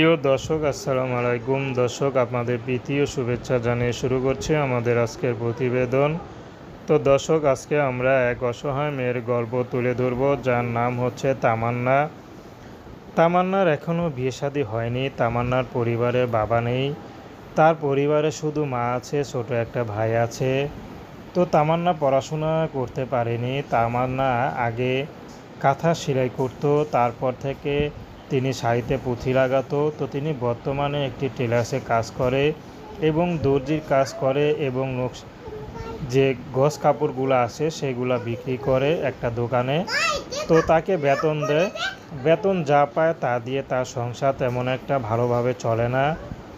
প্রিয় দর্শক, আসসালামু আলাইকুম। দর্শক, আপনাদের প্রীতি ও শুভেচ্ছা জানিয়ে শুরু করছি আমাদের আজকের প্রতিবেদন। তো দর্শক, আজকে আমরা এক অসহায় মেয়ের গল্প তুলে ধরব, যার নাম হচ্ছে তামান্না। তামান্নার এখনও বিয়ে শাদী হয়নি, তামান্নার পরিবারে বাবা নেই। তার পরিবারে শুধু মা আছে, ছোট একটা ভাই আছে। তো তামান্না পড়াশোনা করতে পারেনি। তামান্না আগে কাঁথা সেলাই করতো, তারপর থেকে তিনি শাড়িতে পুঁথি লাগাতো তো তিনি বর্তমানে একটি টেলার্সে কাজ করে এবং দর্জির কাজ করে এবং যে গস কাপড়গুলো আছে সেগুলো বিক্রি করে একটা দোকানে। তো তাকে বেতন দেয়, বেতন যা পায় তা দিয়ে তার সংসার তেমন একটা ভালোভাবে চলে না।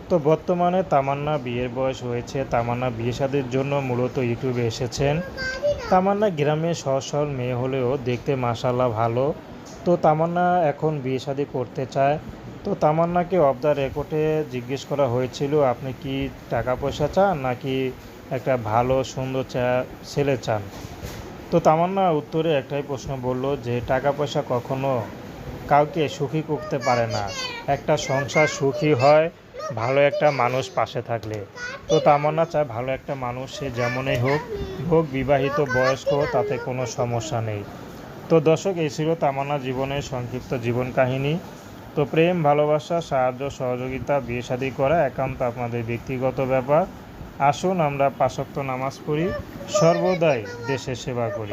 তো বর্তমানে তামান্না বিয়ের বয়স হয়েছে, তামান্না বিয়ে শাদির জন্য মূলত ইউটিউবে এসেছেন। তামান্না গ্রামে সহজ সরল মেয়ে হলেও দেখতে মাসাল্লাহ ভালো। তো তামান্না এখন বিয়ে শাদি করতে চায়। তো তামান্নাকে অফ দ্য রেকর্ডে জিজ্ঞেস করা হয়েছিল, আপনি কি টাকা পয়সা চান নাকি একটা ভালো, সুন্দর চা- ছেলে চান? তো তামান্না উত্তরে একটাই প্রশ্ন বলল যে, টাকা পয়সা কখনো কাউকে সুখী করতে পারে না। একটা সংসার সুখী হয় ভালো একটা মানুষ পাশে থাকলে। তো তামান্না চায় ভালো একটা মানুষ, সে যেমনই হোক হোক বিবাহিত, বয়স্ক তাতে কোনো সমস্যা নেই। তো দর্শক, এই ছিল তামান্না জীবনের সংক্ষিপ্ত জীবন কাহিনী। তো প্রেম, ভালোবাসা, সাহায্য, সহযোগিতা, বিয়ে শাদী করা একান্ত আপনাদের ব্যক্তিগত ব্যাপার। আসুন আমরা পাশক্ত নামাজ পড়ি, সর্বদাই দেশের সেবা করি।